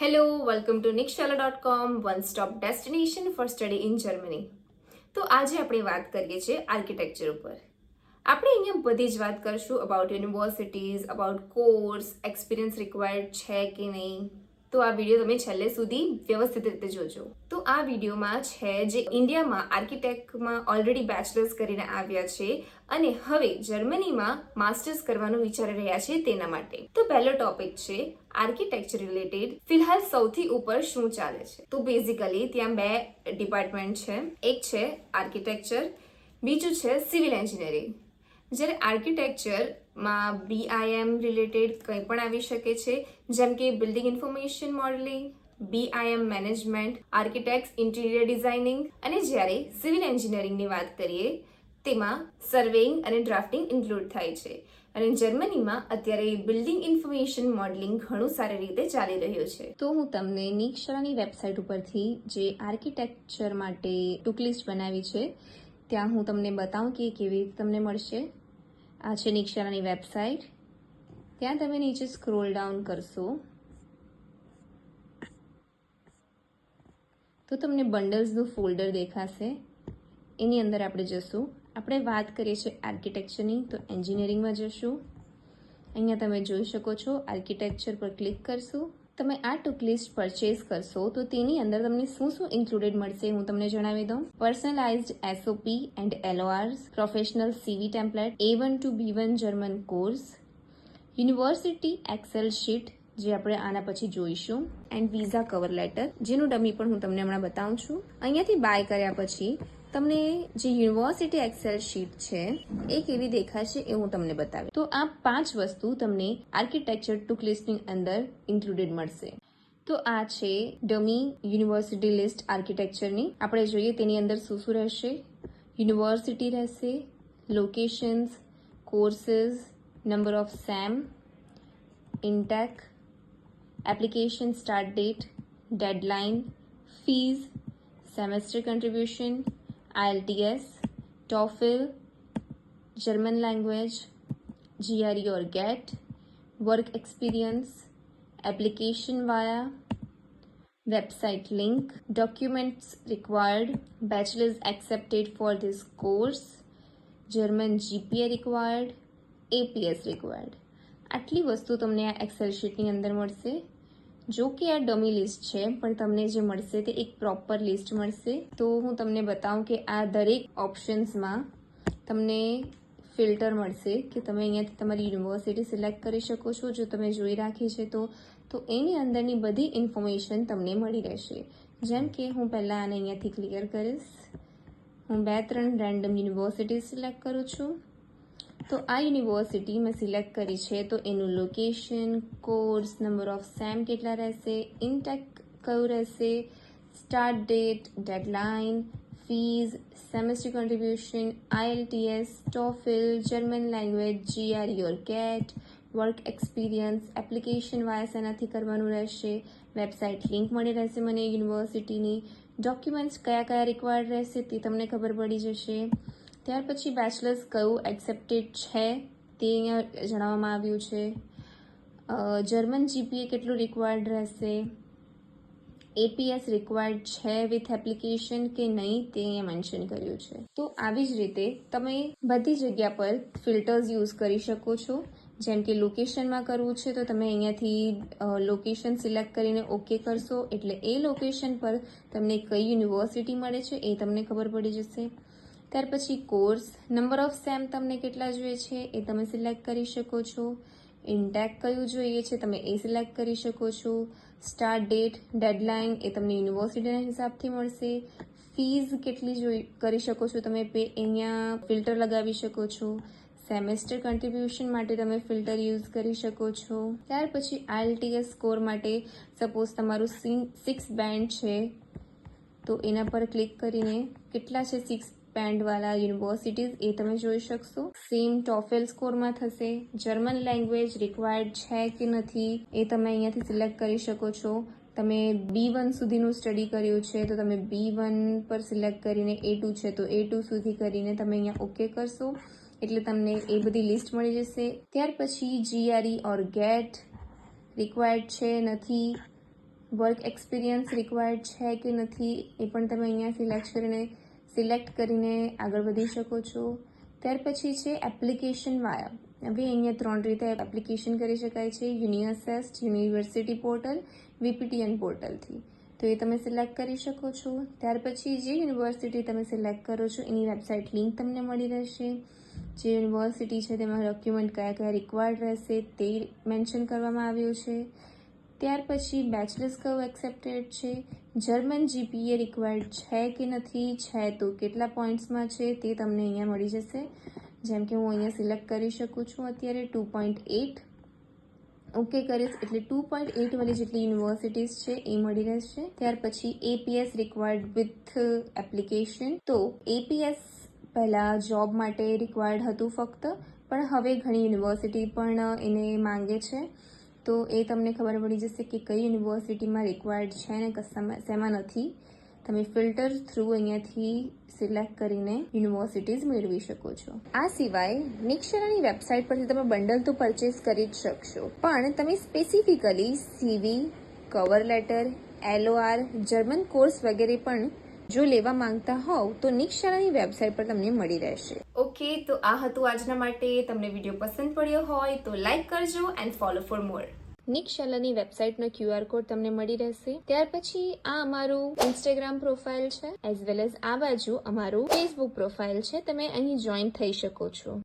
Hello welcome to Nikshala dot com one stop destination for study in Germany તો આજે આપણે વાત કરીએ છીએ આર્કિટેક્ચર ઉપર. આપણે અહીંયા બધી જ વાત કરશું about universities about course experience required છે કે નહીં. તો આ વીડિયો તમે છેલ્લે સુધી વ્યવસ્થિત રીતે જોજો. આ વિડીયોમાં છે જે ઇન્ડિયામાં આર્કિટેક્ટમાં ઓલરેડી બેચલર્સ કરીને આવ્યા છે અને હવે જર્મનીમાં માસ્ટર્સ કરવાનું વિચારી રહ્યા છે તેના માટે. તો પહેલો ટોપિક છે આર્કિટેક્ચર રિલેટેડ ફિલહાલ સૌથી ઉપર શું ચાલે છે? તો બેઝિકલી ત્યાં બે ડિપાર્ટમેન્ટ છે. એક છે આર્કિટેક્ચર બીજું છે સિવિલ એન્જિનિયરિંગ જ્યારે આર્કિટેક્ચરમાં બીઆઈએમ રિલેટેડ કંઈ પણ આવી શકે છે, જેમ કે building information modelling BIM management architect interior designing અને જ્યારે સિવિલ એન્જિનિયરિંગની વાત કરીએ, તેમાં સર્વેઇંગ અને ડ્રાફ્ટિંગ ઇન્ક્લુડ થાય છે. અને જર્મનીમાં અત્યારે બિલ્ડિંગ ઇન્ફોર્મેશન મોડલિંગ ઘણું સારી રીતે ચાલી રહ્યું છે. તો હું તમને નિક્ષરાની વેબસાઇટ ઉપરથી જે આર્કિટેક્ચર માટે ટૂંક લિસ્ટ બનાવી છે, ત્યાં હું તમને બતાવું કે કેવી રીતે તમને મળશે. આ છે નિક્ષરાની વેબસાઇટ ત્યાં તમે નીચે સ્ક્રોલ ડાઉન કરશો. તો તમને બંડલ્સનું ફોલ્ડર દેખાશે. એની અંદર આપણે જશું. આપણે વાત કરીએ છીએ આર્કિટેક્ચરની, તો એન્જિનિયરિંગમાં જશું. અહીંયા તમે જોઈ શકો છો, આર્કિટેક્ચર પર ક્લિક કરશું. તમે આ ટુક લિસ્ટ પરચેસ કરશો, તો તેની અંદર તમને શું શું ઇન્ક્લુડેડ મળશે હું તમને જણાવી દઉં. Personalised SOP and LORs professional CV template A one to B one German course, university Excel sheet જે આપણે આના પછી જોઈશું. એન્ડ વિઝા કવર લેટર જેનું ડમી પણ હું તમને હમણાં બતાવું છું. અહીંયાથી બાય કર્યા પછી, તમને જે યુનિવર્સિટી એક્સેલ શીટ છે, એ કેવી દેખાશે એ હું તમને બતાવી તો આ પાંચ વસ્તુ તમને આર્કિટેક્ચર ટુક લિસ્ટની અંદર ઇન્ક્લુડેડ મળશે. તો આ છે ડમી યુનિવર્સિટી લિસ્ટ આર્કિટેક્ચરની આપણે જોઈએ તેની અંદર શું શું રહેશે. યુનિવર્સિટી રહેશે locations courses number of sem intake application start date, deadline, fees, semester contribution, IELTS, TOEFL, German language, GRE or GET, work experience, application via, website link, documents required, bachelor's accepted for this course, German GPA required, APS required. આટલી વસ્તુ તમને આ Excel શીટની અંદર મળશે જો કે આ dummy list છે, પણ તમને જે મળશે તે એક પ્રોપર લિસ્ટ મળશે. તો હું તમને બતાવું કે આ દરેક ઓપ્શન્સમાં તમને ફિલ્ટર મળશે કે તમે અહીંયાથી તમારી યુનિવર્સિટી સિલેક્ટ કરી શકો છો, જો તમે જોઈ રાખી છે તો. તો એની અંદરની બધી ઇન્ફોર્મેશન તમને મળી રહેશે. જેમ કે હું પહેલાં આને અહીંયાથી ક્લિયર કરીશ. હું બે ત્રણ રેન્ડમ યુનિવર્સિટી સિલેક્ટ કરું છું. તો આ યુનિવર્સિટી મેં સિલેક્ટ કરી છે. તો એનું location course number of sem કેટલા રહેશે? ઇનટેક કયું રહેશે? Start date deadline fees semester contribution IELTS TOEFL German language GRE or CAT work experience application via એનાથી કરવાનું રહેશે. વેબસાઇટ લિંક મળી રહેશે મને યુનિવર્સિટીની. ડોક્યુમેન્ટ્સ કયા કયા રિક્વાયર્ડ રહેશે તે તમને ખબર પડી જશે. ત્યાર પછી બેચલર્સ કયું એક્સેપ્ટેડ છે તે અહીંયા જણાવવામાં આવ્યું છે. જર્મન જીપીએ કેટલું રિક્વાયર્ડ રહેશે? એપીએસ રિક્વાયર્ડ છે વિથ એપ્લિકેશન કે નહીં તે અહીંયા મેન્શન કર્યું છે. તો આવી જ રીતે તમે બધી જગ્યા પર ફિલ્ટર્સ યુઝ કરી શકો છો. જેમ કે લોકેશનમાં કરવું છે તો તમે અહીંયાથી લોકેશન સિલેક્ટ કરીને ઓકે કરશો. એટલે એ લોકેશન પર તમને કઈ યુનિવર્સિટી મળે છે એ તમને ખબર પડી જશે. ત્યાર પછી કોર્સ નંબર ઓફ સેમ તમને કેટલા જોઈએ છે એ તમે સિલેક્ટ કરી શકો છો. ઇન્ટેક કયું જોઈએ છે તમે એ સિલેક્ટ કરી શકો છો. સ્ટાર્ટ ડેટ ડેડલાઇન એ તમને યુનિવર્સિટીના હિસાબથી મળશે. ફીઝ કેટલી જોઈ, કરી શકો છો તમે પે, અહીંયા ફિલ્ટર લગાવી શકો છો. સેમેસ્ટર કન્ટ્રીબ્યુશન માટે તમે ફિલ્ટર યુઝ કરી શકો છો. ત્યાર પછી આઈએલટીએસ સ્કોર માટે સપોઝ તમારું સિક્સ બેન્ડ છે. તો એના પર ક્લિક કરીને કેટલા છે સિક્સ બેન્ડવાળા યુનિવર્સિટીઝ એ તમે જોઈ શકશો. સેમ ટોફેલ સ્કોરમાં થશે. જર્મન લેંગ્વેજ રિક્વાયર્ડ છે કે નથી એ તમે અહીંયાથી સિલેક્ટ કરી શકો છો. તમે બી વન સુધીનું સ્ટડી કર્યું છે, તો તમે બી વન પર સિલેક્ટ કરીને એ ટુ છે, તો એ ટુ સુધી કરીને તમે અહીંયા ઓકે કરશો. એટલે તમને એ બધી લિસ્ટ મળી જશે. ત્યાર પછી જીઆરઈ ઓર ગેટ રિક્વાયર્ડ છે, નથી. વર્ક એક્સપિરિયન્સ રિક્વાયર્ડ છે કે નથી એ પણ તમે અહીંયા સિલેક્ટ કરીને સિલેક્ટ કરીને આગળ વધી શકો છો. ત્યાર પછી છે એપ્લિકેશન વાયા હવે અહીંયા ત્રણ રીતે એપ્લિકેશન કરી શકાય છે. Uni assist university portal, VPTN પોર્ટલથી. તો એ તમે સિલેક્ટ કરી શકો છો. ત્યાર પછી જે યુનિવર્સિટી તમે સિલેક્ટ કરો છો, એની વેબસાઇટ લિંક તમને મળી રહેશે. જે યુનિવર્સિટી છે તેમાં ડોક્યુમેન્ટ કયા કયા રિક્વાયર્ડ રહેશે તે મેન્શન કરવામાં આવ્યું છે. ત્યાર પછી બેચલર્સ કર્વ એક્સેપ્ટેડ છે. જર્મન જીપીએ રિક્વાયર્ડ છે કે નથી? છે તો કેટલા પોઈન્ટ્સમાં છે તે તમને અહીંયા મળી જશે. જેમ કે હું અહીંયા સિલેક્ટ કરી શકું છું અત્યારે ટુ પોઈન્ટ એટ. ઓકે કરીશ એટલે ટુ પોઈન્ટ એટ વાળી જેટલી યુનિવર્સિટીઝ છે એ મળી રહેશે. ત્યાર પછી એપીએસ રિક્વાયર્ડ વિથ એપ્લિકેશન તો એપીએસ પહેલાં જોબ માટે રિક્વાયર્ડ હતું ફક્ત, પણ હવે ઘણી યુનિવર્સિટી પણ એને માંગે છે. તો એ તમને ખબર પડી જશે કે કઈ યુનિવર્સિટીમાં રિક્વાયર્ડ છે ને કશામાં શેમાં નથી. તમે ફિલ્ટર થ્રુ અહીંયાથી સિલેક્ટ કરીને યુનિવર્સિટીઝ મેળવી શકો છો. આ સિવાય, નિક્ષરાની વેબસાઇટ પરથી તમે બંડલ તો પરચેસ કરી જ શકશો. પણ તમે specifically CV cover letter LOR German course વગેરે પણ જો લેવા માંગતા હોવ તો નિક્ષરાની વેબસાઇટ પર તમને મળી રહેશે. ઓકે તો આ હતું આજના માટે. તમને વીડિયો પસંદ પડ્યો હોય તો લાઈક કરજો એન્ડ ફોલો ફોર મોર નિક શાલાની વેબસાઇટનો ક્યુઆર કોડ તમને મળી રહેશે. ત્યાર પછી આ અમારું ઇન્સ્ટાગ્રામ પ્રોફાઇલ છે એઝ વેલ એઝ આ બાજુ અમારું ફેસબુક પ્રોફાઇલ છે. તમે અહીં જોઈન થઈ શકો છો.